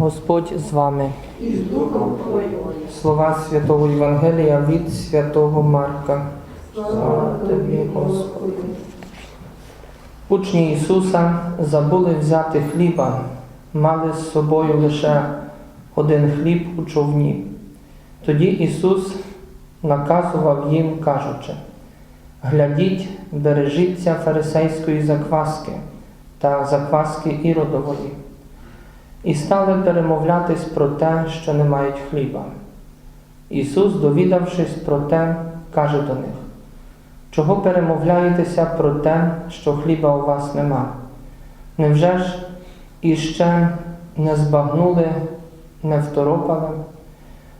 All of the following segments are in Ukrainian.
Господь з вами. і з духом Твоїм. Слова Святого Євангелія від Святого Марка. Слава Тобі, Господи. Учні Ісуса забули взяти хліба, мали з собою лише один хліб у човні. Тоді Ісус наказував їм, кажучи, глядіть, бережіться фарисейської закваски та закваски іродової. І стали перемовлятись про те, що не мають хліба. Ісус, довідавшись про те, каже до них, Чого перемовляєтеся про те, що хліба у вас нема? Невже ж іще не збагнули, не второпали?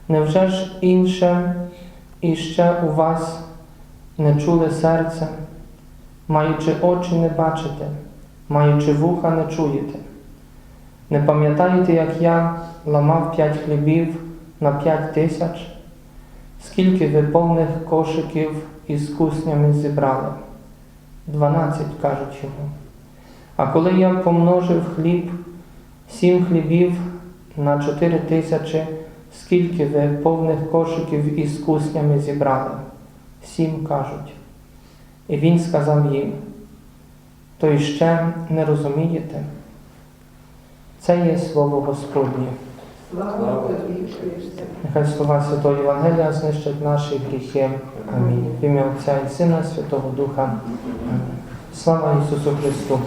Невже ж інше іще у вас не чули серце, маючи очі не бачите, маючи вуха не чуєте? Не пам'ятаєте, як я ламав п'ять хлібів на п'ять тисяч? Скільки ви повних кошиків із куснями зібрали? Дванадцять, кажуть йому. А коли я помножив хліб, сім хлібів на чотири тисячі, скільки ви повних кошиків із куснями зібрали? Сім кажуть. І він сказав їм, то іще не розумієте? Це є слово Господнє. Нехай слова Святого Євангелія знищать наші гріхи. Амінь. В ім'я Отця і Сина, Святого Духа. Слава Ісусу Христу!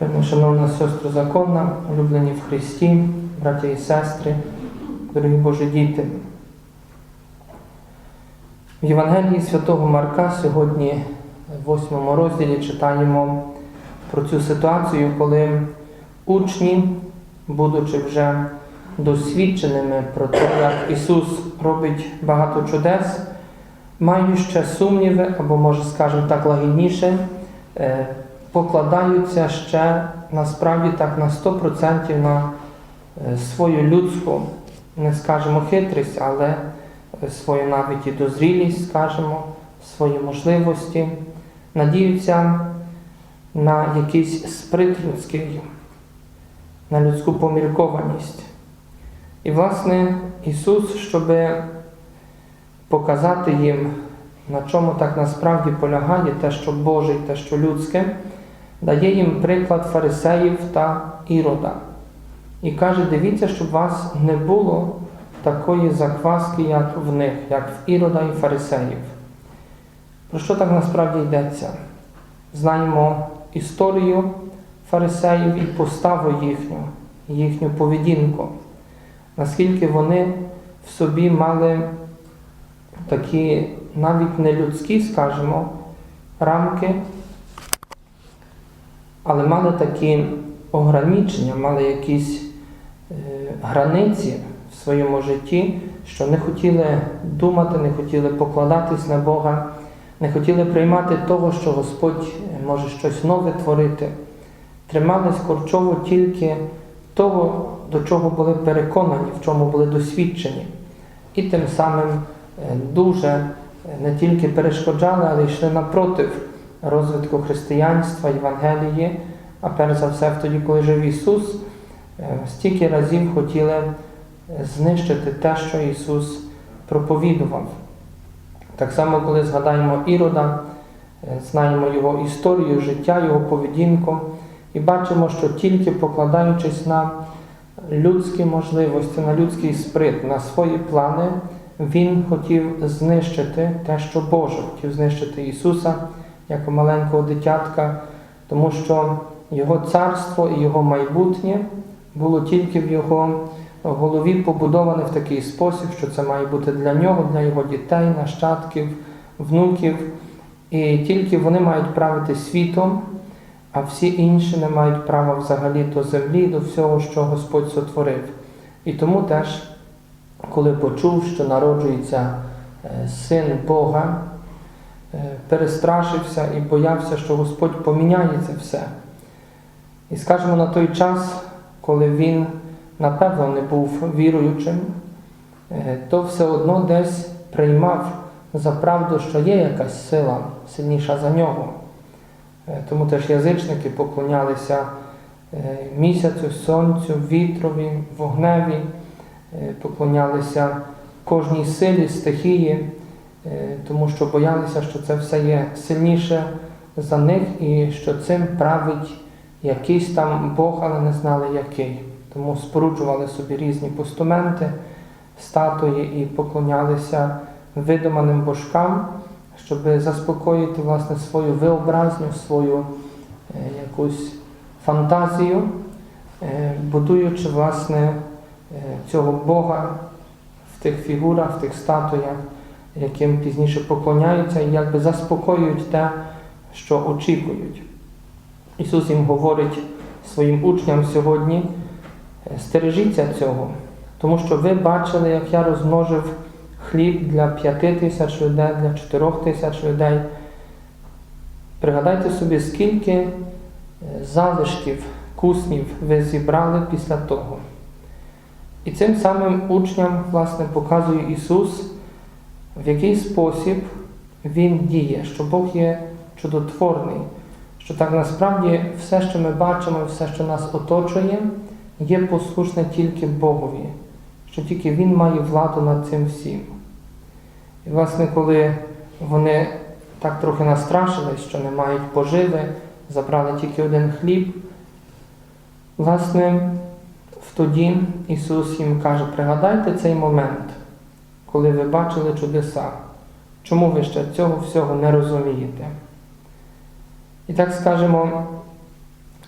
Вельми Шановна сестру законна, улюблені в Христі, браті і сестри, дорогі Божі діти. В Євангелії Святого Марка сьогодні, в восьмому розділі, читаємо про цю ситуацію, коли учні, будучи вже досвідченими про те, як Ісус робить багато чудес, мають ще сумніви, або, може, скажемо так лагідніше, е, покладаються ще насправді так на 100% на е, свою людську, не скажемо хитрість, але е, свою навіть і дозрілість, скажемо, свої можливості, надіються на якийсь сприт людський, на людську поміркованість. І, власне, Ісус, щоб показати їм, на чому так насправді полягає те, що Боже і те, що людське, дає їм приклад фарисеїв та ірода. І каже, дивіться, щоб у вас не було такої закваски, як в них, як в ірода і фарисеїв. Про що так насправді йдеться? Знаємо історію фарисеїв і поставу їхню, їхню поведінку, наскільки вони в собі мали такі навіть не людські, скажімо, рамки, але мали такі ограничення, мали якісь е, границі в своєму житті, що не хотіли думати, не хотіли покладатись на Бога, не хотіли приймати того, що Господь може щось нове творити. Тримались корчово тільки того, до чого були переконані, в чому були досвідчені. І тим самим е, дуже е, не тільки перешкоджали, але йшли напротив розвитку християнства, Євангелії, а перш за все, тоді, коли жив Ісус, е, стільки разів хотіли знищити те, що Ісус проповідував. Так само, коли згадаємо Ірода, е, знаємо його історію, життя, його поведінку, і бачимо, що тільки покладаючись на людські можливості, на людський сприт, на свої плани, він хотів знищити те, що Боже, хотів знищити Ісуса як маленького дитятка, тому що Його царство і Його майбутнє було тільки в Його голові побудоване в такий спосіб, що це має бути для нього, для його дітей, нащадків, внуків. І тільки вони мають правити світом, а всі інші не мають права взагалі до землі, до всього, що Господь сотворив. І тому теж, коли почув, що народжується е, син Бога, е, перестрашився і боявся, що Господь поміняє це все. І скажімо, на той час, коли він, напевно, не був віруючим, е, то все одно десь приймав за правду, що є якась сила сильніша за нього. Е, Тому теж язичники поклонялися е, місяцю, сонцю, вітрові, вогневі, поклонялися кожній силі, стихії, тому що боялися, що це все є сильніше за них і що цим править якийсь там Бог, але не знали який. Тому споруджували собі різні постументи, статуї і поклонялися видуманим божкам, щоб заспокоїти власне свою виобразню, свою е, якусь фантазію, е, будуючи власне е, цього Бога в тих фігурах, в тих статуях, яким пізніше поклоняються і якби заспокоюють те, що очікують. Ісус їм говорить своїм учням сьогодні, стережіться цього, тому що ви бачили, як я розмножив хліб для п'яти тисяч людей, для чотирьох тисяч людей. Пригадайте собі, скільки е, залишків, куснів ви зібрали після того. І цим самим учням, власне, показує Ісус, в який спосіб Він діє, що Бог є чудотворний, що так насправді все, що ми бачимо, все, що нас оточує, є послушне тільки Богові, що тільки Він має владу над цим всім. І, власне, коли вони так трохи настрашились, що не мають поживи, забрали тільки один хліб, власне, тоді Ісус їм каже, пригадайте цей момент, коли ви бачили чудеса. Чому ви ще цього всього не розумієте? І так скажемо,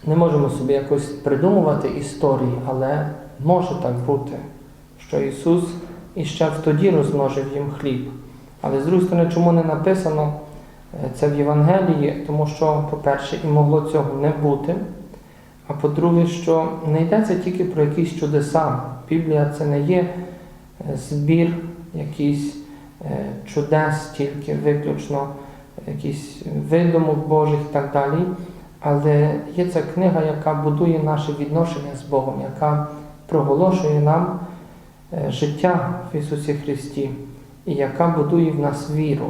не можемо собі якось придумувати історії, але може так бути, що Ісус іще тоді розмножив їм хліб. Але з другої сторони, чому не написано е, це в Євангелії? Тому що, по-перше, і могло цього не бути. А по-друге, що не йдеться тільки про якісь чудеса. Біблія це не є е, збір якийсь е, чудес, тільки виключно якісь видумок Божих і так далі. Але є це книга, яка будує наше відношення з Богом, яка проголошує нам е, життя в Ісусі Христі і яка будує в нас віру.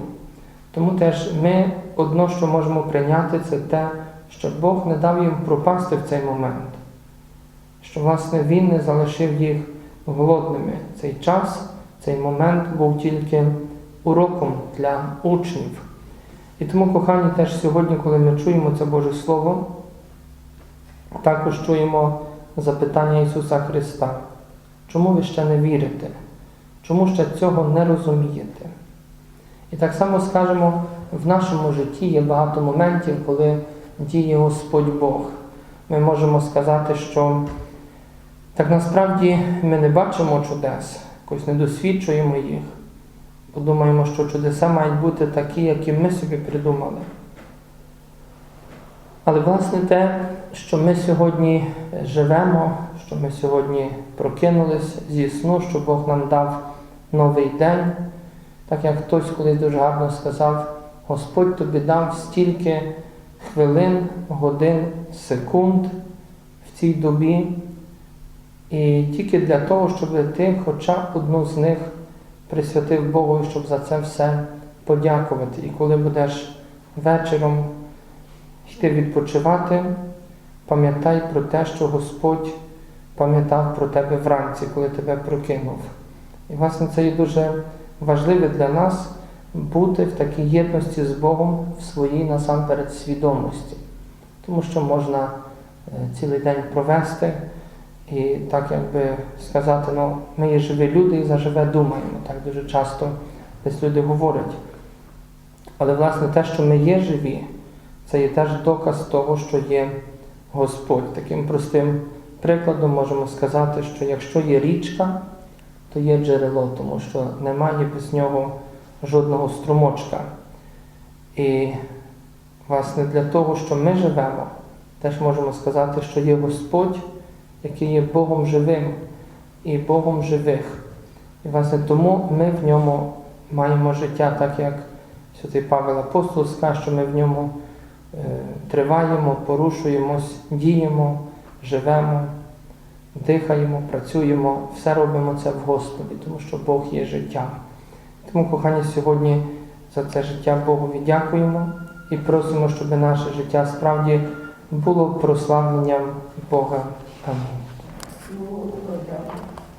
Тому теж ми одно, що можемо прийняти, це те, що Бог не дав їм пропасти в цей момент, що, власне, Він не залишив їх голодними. Цей час, цей момент був тільки уроком для учнів. І тому, кохані, теж сьогодні, коли ми чуємо це Боже Слово, також чуємо запитання Ісуса Христа. Чому ви ще не вірите? Чому ще цього не розумієте? І так само скажемо, в нашому житті є багато моментів, коли діє Господь Бог. Ми можемо сказати, що так насправді ми не бачимо чудес, якось не досвідчуємо їх, бо думаємо, що чудеса мають бути такі, які ми собі придумали. Але власне те, що ми сьогодні живемо, що ми сьогодні прокинулись зі сну, що Бог нам дав новий день, так як хтось колись дуже гарно сказав, Господь тобі дав стільки хвилин, годин, секунд в цій добі, і тільки для того, щоб ти хоча б одну з них присвятив Богу, щоб за це все подякувати. І коли будеш вечором йти відпочивати, пам'ятай про те, що Господь пам'ятав про тебе вранці, коли тебе прокинув. І, власне, це є дуже важливе для нас бути в такій єдності з Богом в своїй насамперед свідомості. Тому що можна е, цілий день провести і так якби сказати, ну, ми є живі люди і за живе думаємо. Так дуже часто десь люди говорять. Але, власне, те, що ми є живі, це є теж доказ того, що є Господь. Таким простим прикладом можемо сказати, що якщо є річка, то є джерело, тому що немає без нього жодного струмочка. І, власне, для того, що ми живемо, теж можемо сказати, що є Господь, який є Богом живим і Богом живих. І, власне, тому ми в ньому маємо життя, так як Святий Павел Апостол скаже, що ми в ньому е, триваємо, порушуємось, діємо, живемо, дихаємо, працюємо, все робимо це в Господі, тому що Бог є життя. Тому, кохані, сьогодні за це життя Богові дякуємо і просимо, щоб наше життя справді було прославленням Бога. Амінь. Ну, подяку.